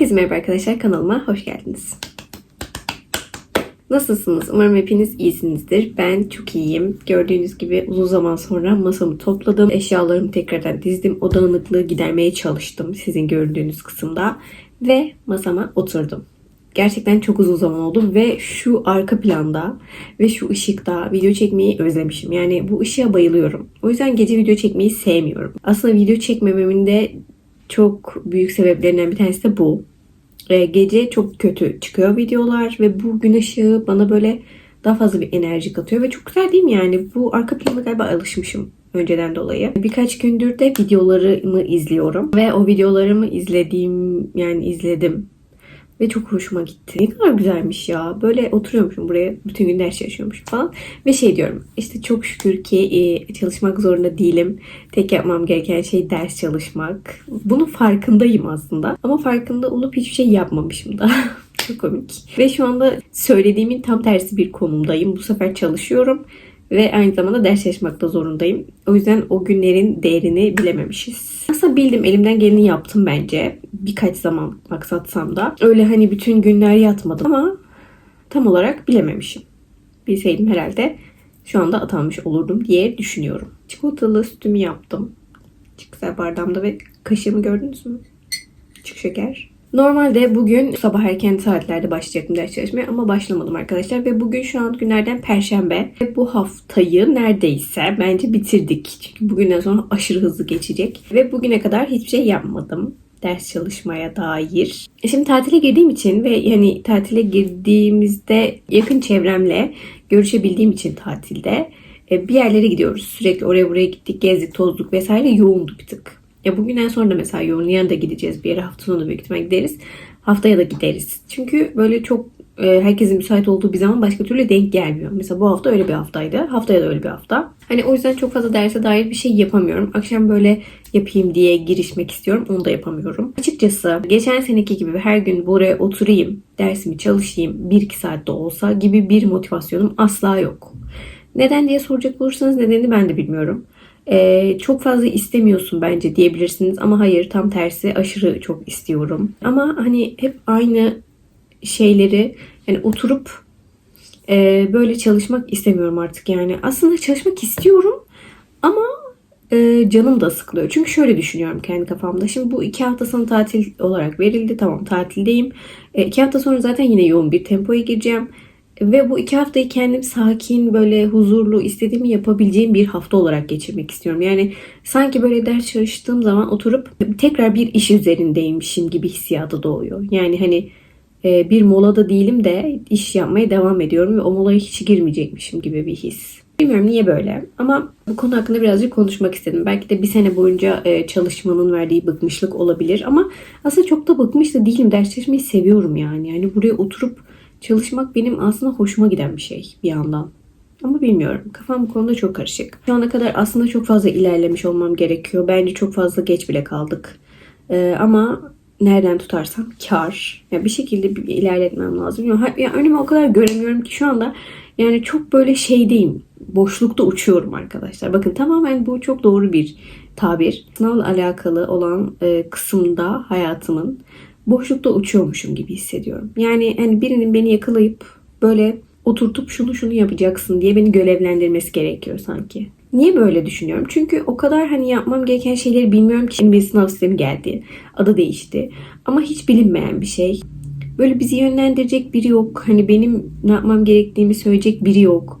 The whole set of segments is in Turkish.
Herkese merhaba arkadaşlar kanalıma hoş geldiniz. Nasılsınız? Umarım hepiniz iyisinizdir. Ben çok iyiyim. Gördüğünüz gibi uzun zaman sonra masamı topladım. Eşyalarımı tekrardan dizdim. O dağınıklığı gidermeye çalıştım sizin gördüğünüz kısımda. Ve masama oturdum. Gerçekten çok uzun zaman oldu ve şu arka planda ve şu ışıkta video çekmeyi özlemişim. Yani bu ışığa bayılıyorum. O yüzden gece video çekmeyi sevmiyorum. Aslında video çekmememin de çok büyük sebeplerinden bir tanesi de bu. Gece çok kötü çıkıyor videolar ve bu gün ışığı bana böyle daha fazla bir enerji katıyor ve çok güzel değil mi yani? Bu arka plana galiba alışmışım önceden dolayı. Birkaç gündür de videolarımı izliyorum ve o videolarımı izlediğim yani izledim ve çok hoşuma gitti. Ne kadar güzelmiş ya. Böyle oturuyormuşum buraya. Bütün gün ders çalışıyormuşum falan. Ve şey diyorum. işte çok şükür ki e, çalışmak zorunda değilim. Tek yapmam gereken şey ders çalışmak. Bunun farkındayım aslında. Ama farkında olup hiçbir şey yapmamışım da. çok komik. Ve şu anda söylediğimin tam tersi bir konumdayım. Bu sefer çalışıyorum. Ve aynı zamanda ders çalışmakta zorundayım. O yüzden o günlerin değerini bilememişiz. Nasıl bildim elimden geleni yaptım bence. Birkaç zaman maksatsam da. Öyle hani bütün günler yatmadım ama tam olarak bilememişim. Bilseydim herhalde şu anda atanmış olurdum diye düşünüyorum. Çikolatalı sütümü yaptım. Çok güzel bardağımda ve kaşığımı gördünüz mü? Küçük şeker. Normalde bugün sabah erken saatlerde başlayacaktım ders çalışmaya ama başlamadım arkadaşlar. Ve bugün şu an günlerden perşembe. Ve bu haftayı neredeyse bence bitirdik. Çünkü bugünden sonra aşırı hızlı geçecek. Ve bugüne kadar hiçbir şey yapmadım ders çalışmaya dair. E Şimdi tatile girdiğim için ve yani tatile girdiğimizde yakın çevremle görüşebildiğim için tatilde e, bir yerlere gidiyoruz. Sürekli oraya buraya gittik, gezdik, tozduk vesaire yoğundu bir tık. Ya bugünden sonra da mesela yoğun yarın da gideceğiz bir yere hafta sonu büyük ihtimalle gideriz. Haftaya da gideriz. Çünkü böyle çok e, herkesin müsait olduğu bir zaman başka türlü denk gelmiyor. Mesela bu hafta öyle bir haftaydı. Haftaya da öyle bir hafta. Hani o yüzden çok fazla derse dair bir şey yapamıyorum. Akşam böyle yapayım diye girişmek istiyorum. Onu da yapamıyorum. Açıkçası geçen seneki gibi her gün buraya oturayım, dersimi çalışayım, 1-2 saatte olsa gibi bir motivasyonum asla yok. Neden diye soracak olursanız nedenini ben de bilmiyorum. Ee, çok fazla istemiyorsun bence diyebilirsiniz ama hayır tam tersi aşırı çok istiyorum. Ama hani hep aynı şeyleri yani oturup e, böyle çalışmak istemiyorum artık yani. Aslında çalışmak istiyorum ama e, canım da sıkılıyor. Çünkü şöyle düşünüyorum kendi kafamda. Şimdi bu iki hafta sonu tatil olarak verildi. Tamam tatildeyim. E, iki hafta sonra zaten yine yoğun bir tempoya gireceğim. Ve bu iki haftayı kendim sakin, böyle huzurlu, istediğimi yapabileceğim bir hafta olarak geçirmek istiyorum. Yani sanki böyle ders çalıştığım zaman oturup tekrar bir iş üzerindeymişim gibi hissiyatı doğuyor. Yani hani e, bir molada değilim de iş yapmaya devam ediyorum ve o molaya hiç girmeyecekmişim gibi bir his. Bilmiyorum niye böyle ama bu konu hakkında birazcık konuşmak istedim. Belki de bir sene boyunca e, çalışmanın verdiği bıkmışlık olabilir ama aslında çok da bıkmış da değilim. Ders çalışmayı seviyorum yani. Yani buraya oturup çalışmak benim aslında hoşuma giden bir şey bir yandan. Ama bilmiyorum. Kafam bu konuda çok karışık. Şu ana kadar aslında çok fazla ilerlemiş olmam gerekiyor. Bence çok fazla geç bile kaldık. Ee, ama nereden tutarsam kar. Ya bir şekilde bir ilerletmem lazım. Ya, ya önümü o kadar göremiyorum ki şu anda yani çok böyle şeydeyim. Boşlukta uçuyorum arkadaşlar. Bakın tamamen bu çok doğru bir tabir. Sınavla alakalı olan e, kısımda hayatımın boşlukta uçuyormuşum gibi hissediyorum. Yani hani birinin beni yakalayıp böyle oturtup şunu şunu yapacaksın diye beni görevlendirmesi gerekiyor sanki. Niye böyle düşünüyorum? Çünkü o kadar hani yapmam gereken şeyleri bilmiyorum ki. Şimdi bir sınav sistemi geldi. Adı değişti. Ama hiç bilinmeyen bir şey. Böyle bizi yönlendirecek biri yok. Hani benim ne yapmam gerektiğimi söyleyecek biri yok.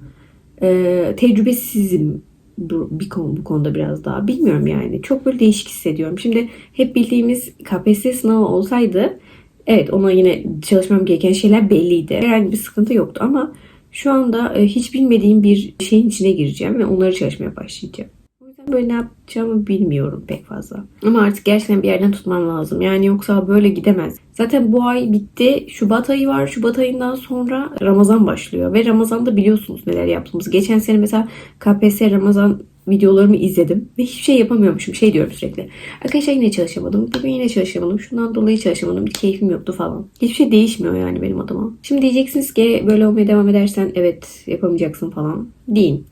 Ee, tecrübesizim bu, bir konu, bu konuda biraz daha. Bilmiyorum yani. Çok böyle değişik hissediyorum. Şimdi hep bildiğimiz KPSS sınavı olsaydı evet ona yine çalışmam gereken şeyler belliydi. Herhangi bir sıkıntı yoktu ama şu anda e, hiç bilmediğim bir şeyin içine gireceğim ve onları çalışmaya başlayacağım. Böyle ne yapacağımı bilmiyorum pek fazla. Ama artık gerçekten bir yerden tutmam lazım. Yani yoksa böyle gidemez. Zaten bu ay bitti. Şubat ayı var. Şubat ayından sonra Ramazan başlıyor. Ve Ramazan'da biliyorsunuz neler yaptığımızı. Geçen sene mesela KPSS Ramazan videolarımı izledim ve hiçbir şey yapamıyormuşum. Şey diyorum sürekli. Arkadaşlar yine çalışamadım. Bugün yine çalışamadım. Şundan dolayı çalışamadım. Bir keyfim yoktu falan. Hiçbir şey değişmiyor yani benim adıma. Şimdi diyeceksiniz ki böyle olmaya devam edersen evet yapamayacaksın falan. Değil.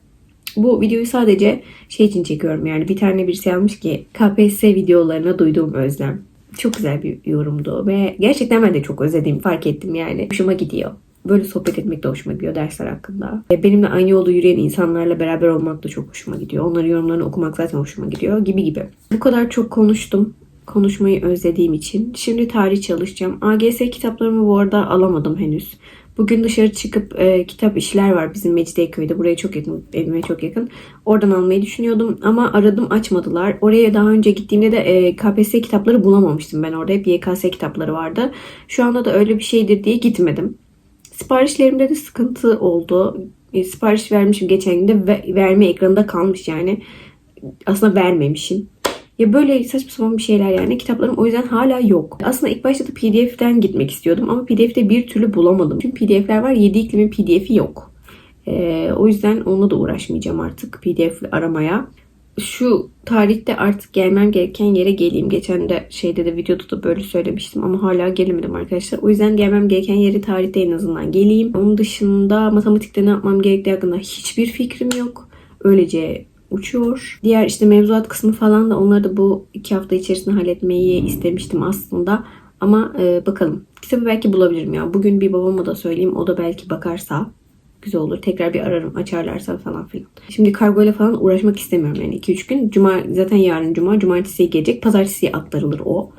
Bu videoyu sadece şey için çekiyorum yani bir tane birisi yazmış ki KPSS videolarına duyduğum özlem. çok güzel bir yorumdu ve gerçekten ben de çok özlediğimi fark ettim yani. Hoşuma gidiyor. Böyle sohbet etmek de hoşuma gidiyor dersler hakkında. Benimle aynı yolda yürüyen insanlarla beraber olmak da çok hoşuma gidiyor. Onların yorumlarını okumak zaten hoşuma gidiyor gibi gibi. Bu kadar çok konuştum. Konuşmayı özlediğim için. Şimdi tarih çalışacağım. AGS kitaplarımı bu arada alamadım henüz. Bugün dışarı çıkıp e, kitap işler var bizim Mecidiyeköy'de. Buraya çok yakın, evime çok yakın. Oradan almayı düşünüyordum ama aradım açmadılar. Oraya daha önce gittiğimde de e, KPSS kitapları bulamamıştım ben orada. Hep YKS kitapları vardı. Şu anda da öyle bir şeydir diye gitmedim. Siparişlerimde de sıkıntı oldu. E, sipariş vermişim geçen gün de ve- verme ekranında kalmış yani. Aslında vermemişim. Ya böyle saçma sapan bir şeyler yani. Kitaplarım o yüzden hala yok. Aslında ilk başta da PDF'den gitmek istiyordum ama PDF'de bir türlü bulamadım. Çünkü PDF'ler var 7 iklimin PDF'i yok. Ee, o yüzden onunla da uğraşmayacağım artık PDF aramaya. Şu tarihte artık gelmem gereken yere geleyim. Geçen de şeyde de videoda da böyle söylemiştim ama hala gelemedim arkadaşlar. O yüzden gelmem gereken yeri tarihte en azından geleyim. Onun dışında matematikte ne yapmam gerektiği hakkında hiçbir fikrim yok. Öylece uçuyor. Diğer işte mevzuat kısmı falan da onları da bu iki hafta içerisinde halletmeyi istemiştim aslında. Ama e, bakalım. Kitabı belki bulabilirim ya. Bugün bir babama da söyleyeyim. O da belki bakarsa güzel olur. Tekrar bir ararım açarlarsa falan filan. Şimdi kargoyla falan uğraşmak istemiyorum yani 2-3 gün. Cuma zaten yarın cuma. Cumartesiye gelecek. Pazartesiye aktarılır o.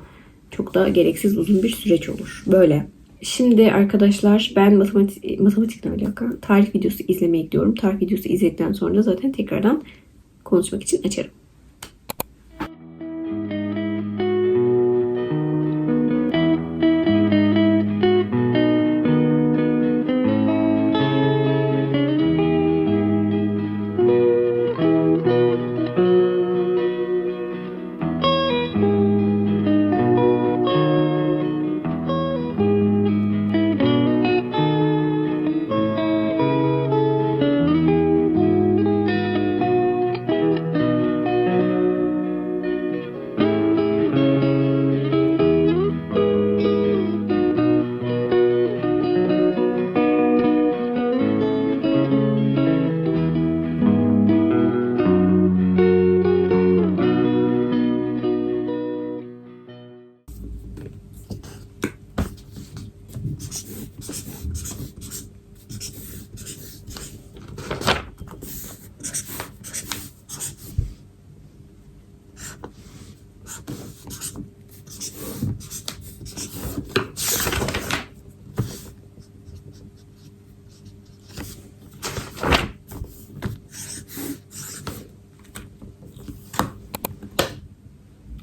Çok da gereksiz uzun bir süreç olur. Böyle. Şimdi arkadaşlar ben matematik, matematikle alaka tarih videosu izlemeye gidiyorum. Tarih videosu izledikten sonra zaten tekrardan konuşmak için açarım.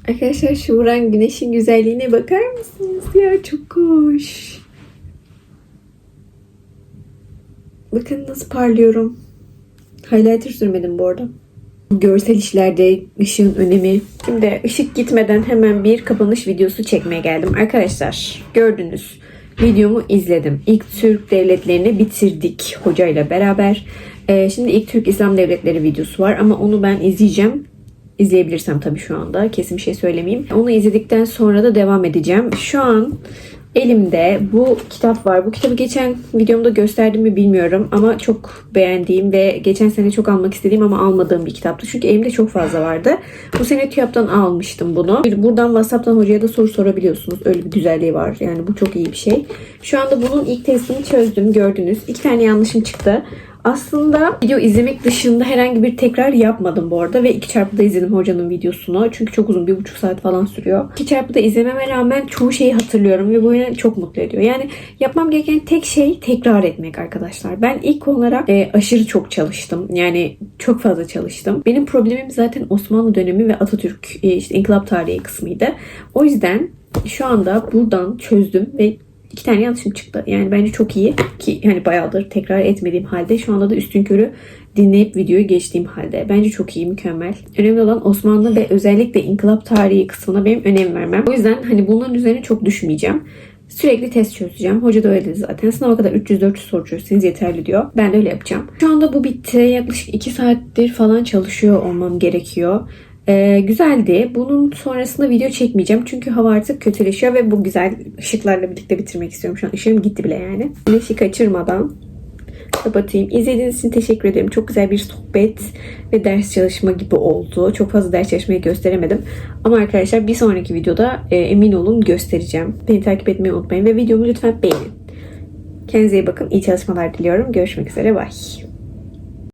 Arkadaşlar şu vuran güneşin güzelliğine bakar mısınız ya? Çok hoş. Bakın nasıl parlıyorum. Highlighter sürmedim bu arada. Görsel işlerde ışığın önemi. Şimdi ışık gitmeden hemen bir kapanış videosu çekmeye geldim. Arkadaşlar gördünüz. Videomu izledim. İlk Türk devletlerini bitirdik hocayla beraber. Ee, şimdi ilk Türk İslam devletleri videosu var ama onu ben izleyeceğim. İzleyebilirsem tabii şu anda. Kesin bir şey söylemeyeyim. Onu izledikten sonra da devam edeceğim. Şu an elimde bu kitap var. Bu kitabı geçen videomda gösterdim mi bilmiyorum ama çok beğendiğim ve geçen sene çok almak istediğim ama almadığım bir kitaptı. Çünkü elimde çok fazla vardı. Bu sene TÜYAP'tan almıştım bunu. Buradan WhatsApp'tan hocaya da soru sorabiliyorsunuz. Öyle bir güzelliği var. Yani bu çok iyi bir şey. Şu anda bunun ilk testini çözdüm. Gördünüz. İki tane yanlışım çıktı. Aslında video izlemek dışında herhangi bir tekrar yapmadım bu arada ve iki çarpıda izledim hocanın videosunu. Çünkü çok uzun, bir buçuk saat falan sürüyor. İki çarpıda izlememe rağmen çoğu şeyi hatırlıyorum ve bu beni çok mutlu ediyor. Yani yapmam gereken tek şey tekrar etmek arkadaşlar. Ben ilk konulara e, aşırı çok çalıştım. Yani çok fazla çalıştım. Benim problemim zaten Osmanlı dönemi ve Atatürk e, işte inkılap tarihi kısmıydı. O yüzden şu anda buradan çözdüm ve İki tane yanlışım çıktı. Yani bence çok iyi ki hani bayağıdır tekrar etmediğim halde şu anda da üstün körü dinleyip videoyu geçtiğim halde. Bence çok iyi, mükemmel. Önemli olan Osmanlı ve özellikle inkılap tarihi kısmına benim önem vermem. O yüzden hani bunların üzerine çok düşmeyeceğim. Sürekli test çözeceğim. Hoca da öyle dedi zaten. Sınava kadar 300-400 soru çözseniz yeterli diyor. Ben de öyle yapacağım. Şu anda bu bitti. Yaklaşık 2 saattir falan çalışıyor olmam gerekiyor. Ee, güzeldi. Bunun sonrasında video çekmeyeceğim. Çünkü hava artık kötüleşiyor ve bu güzel ışıklarla birlikte bitirmek istiyorum. Şu an ışığım gitti bile yani. Güneşi kaçırmadan kapatayım. İzlediğiniz için teşekkür ederim. Çok güzel bir sohbet ve ders çalışma gibi oldu. Çok fazla ders çalışmayı gösteremedim. Ama arkadaşlar bir sonraki videoda e, emin olun göstereceğim. Beni takip etmeyi unutmayın ve videomu lütfen beğenin. Kendinize iyi bakın. İyi çalışmalar diliyorum. Görüşmek üzere. Bye.